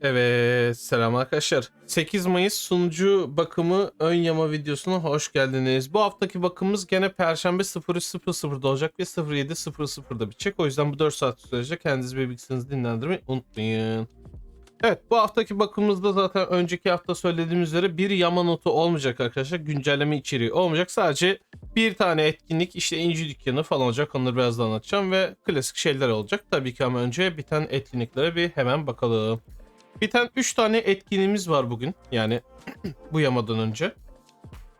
Evet selam arkadaşlar. 8 Mayıs sunucu bakımı ön yama videosuna hoş geldiniz. Bu haftaki bakımımız gene Perşembe 03.00'da olacak ve 07.00'da bitecek. O yüzden bu 4 saat sürecek. Kendinizi ve bilgisayarınızı dinlendirmeyi unutmayın. Evet bu haftaki bakımımızda zaten önceki hafta söylediğimiz üzere bir yama notu olmayacak arkadaşlar. Güncelleme içeriği olmayacak. Sadece bir tane etkinlik işte inci dükkanı falan olacak. Onları birazdan anlatacağım ve klasik şeyler olacak. Tabii ki ama önce biten etkinliklere bir hemen bakalım. Biten 3 tane etkinliğimiz var bugün. Yani bu yamadan önce.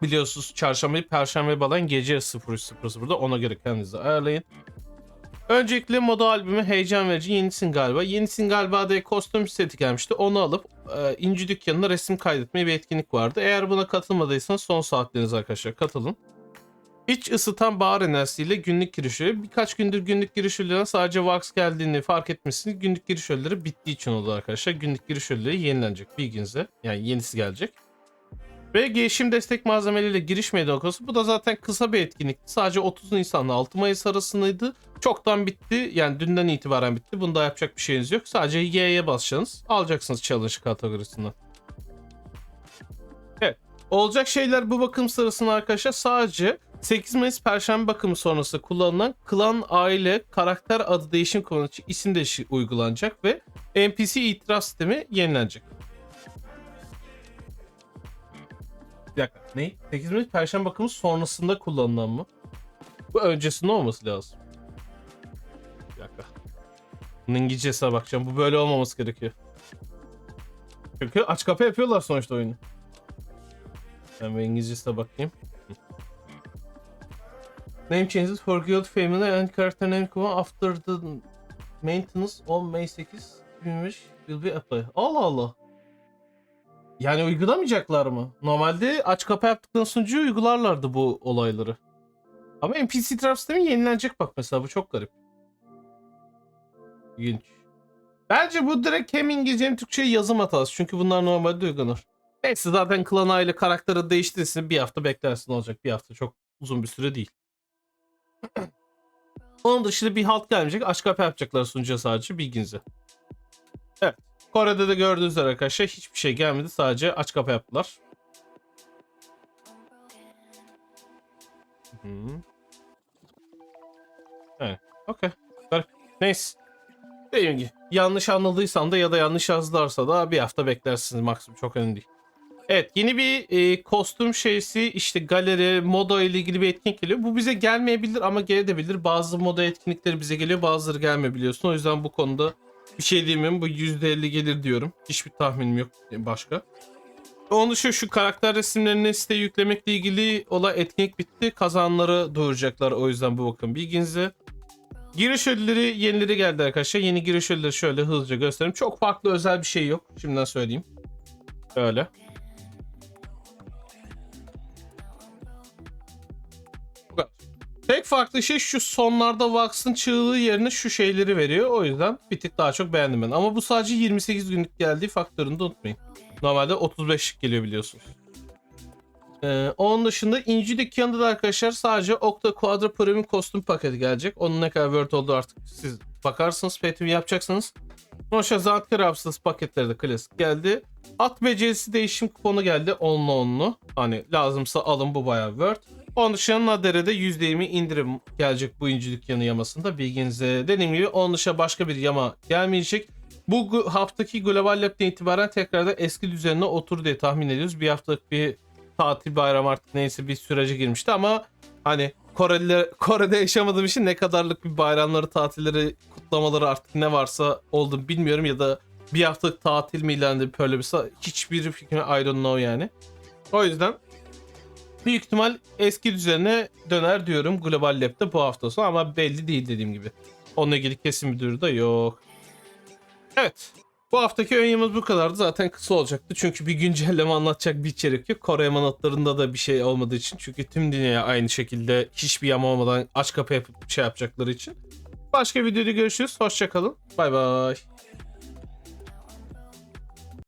Biliyorsunuz çarşamba, perşembe balan gece 03.00'da ona göre kendinizi ayarlayın. Öncelikle moda albümü heyecan verici yenisin galiba. Yenisin galiba diye kostüm seti gelmişti. Onu alıp e, İnci Dükkanı'nda resim kaydetmeye bir etkinlik vardı. Eğer buna katılmadıysanız son saatleriniz arkadaşlar katılın. İç ısıtan bahar enerjisiyle günlük giriş öğeleri. Birkaç gündür günlük giriş öğelerine sadece Vax geldiğini fark etmişsiniz. Günlük giriş öğeleri bittiği için oldu arkadaşlar. Günlük giriş öğeleri yenilenecek bilginize. Yani yenisi gelecek. Ve gelişim destek malzemeleriyle giriş meydan okuması. Bu da zaten kısa bir etkinlikti. Sadece 30 Nisan'la 6 Mayıs arasındaydı. Çoktan bitti. Yani dünden itibaren bitti. Bunda yapacak bir şeyiniz yok. Sadece Y'ye basacaksınız. Alacaksınız challenge kategorisinden. Evet. Olacak şeyler bu bakım sırasında arkadaşlar sadece 8 Mayıs Perşembe bakımı sonrası kullanılan klan aile karakter adı değişim kullanıcı isim değişikliği uygulanacak ve NPC itiraf sistemi yenilenecek. Bir dakika ne? 8 Mayıs Perşembe bakımı sonrasında kullanılan mı? Bu öncesinde olması lazım. Bir dakika. Bunun İngilizcesine bakacağım. Bu böyle olmaması gerekiyor. Çünkü aç kapı yapıyorlar sonuçta oyunu. Ben bir İngilizcesine bakayım. Name changes for guild family and character name come after the maintenance on May 8 2025 will be applied. Allah Allah. Yani uygulamayacaklar mı? Normalde aç kapı yaptıktan sunucu uygularlardı bu olayları. Ama NPC trap sistemi yenilenecek bak mesela bu çok garip. İlginç. Bence bu direkt hem İngilizce hem Türkçe yazım hatası. Çünkü bunlar normalde uygulanır. Neyse zaten klan aile karakteri değiştirirsin. Bir hafta beklersin olacak. Bir hafta çok uzun bir süre değil. Onun dışında bir halt gelmeyecek. Aç kapı yapacaklar sunucuya sadece bilginize. Evet. Kore'de de gördüğünüz üzere arkadaşlar hiçbir şey gelmedi. Sadece aç kapı yaptılar. Hı. Evet. Okey. Neyse. Dediğim gibi yanlış anladıysan da ya da yanlış yazdılarsa da bir hafta beklersiniz maksimum. Çok önemli değil. Evet yeni bir e, kostüm şeysi işte galeri moda ile ilgili bir etkinlik geliyor. Bu bize gelmeyebilir ama gelebilir. Bazı moda etkinlikleri bize geliyor bazıları gelmiyor biliyorsun. O yüzden bu konuda bir şey diyemiyorum. Bu %50 gelir diyorum. Hiçbir tahminim yok başka. Onun dışında şu karakter resimlerini siteye yüklemekle ilgili olan etkinlik bitti. Kazanları duyuracaklar o yüzden bu bakın bilginize. Giriş ödülleri yenileri geldi arkadaşlar. Yeni giriş ödülleri şöyle hızlıca göstereyim. Çok farklı özel bir şey yok. Şimdiden söyleyeyim. Öyle. Tek farklı şey şu sonlarda Vax'ın çığlığı yerine şu şeyleri veriyor. O yüzden bir tık daha çok beğendim ben. Ama bu sadece 28 günlük geldiği faktörünü de unutmayın. Normalde 35'lik geliyor biliyorsunuz. Ee, onun dışında İnci Dükkanı'nda da arkadaşlar sadece Okta Quadra Premium kostüm paketi gelecek. Onun ne kadar worth olduğu artık siz bakarsınız. Petimi yapacaksınız. Noşa Zantkar Hapsız paketleri de klasik geldi. At becerisi değişim kuponu geldi. Onlu onlu. Hani lazımsa alın bu bayağı worth. Onun dışında Nadere'de %20 indirim gelecek bu İnci Dükkanı yamasında bilginize. Dediğim gibi onun dışında başka bir yama gelmeyecek. Bu haftaki Global Lab'den itibaren tekrardan eski düzenine otur diye tahmin ediyoruz. Bir haftalık bir tatil bayram artık neyse bir sürece girmişti ama hani Koreliler, Kore'de yaşamadığım için ne kadarlık bir bayramları, tatilleri, kutlamaları artık ne varsa oldu bilmiyorum ya da bir haftalık tatil mi ilan edip böyle bir hiçbir fikrim I don't know yani. O yüzden büyük ihtimal eski düzenine döner diyorum Global Lab'de bu hafta sonu ama belli değil dediğim gibi. Onunla ilgili kesin bir duyuru da yok. Evet. Bu haftaki ön yayımız bu kadardı. Zaten kısa olacaktı. Çünkü bir güncelleme anlatacak bir içerik yok. Kore emanatlarında da bir şey olmadığı için. Çünkü tüm dünya aynı şekilde hiçbir yama olmadan aç kapı yapıp şey yapacakları için. Başka videoda görüşürüz. Hoşçakalın. Bay bay.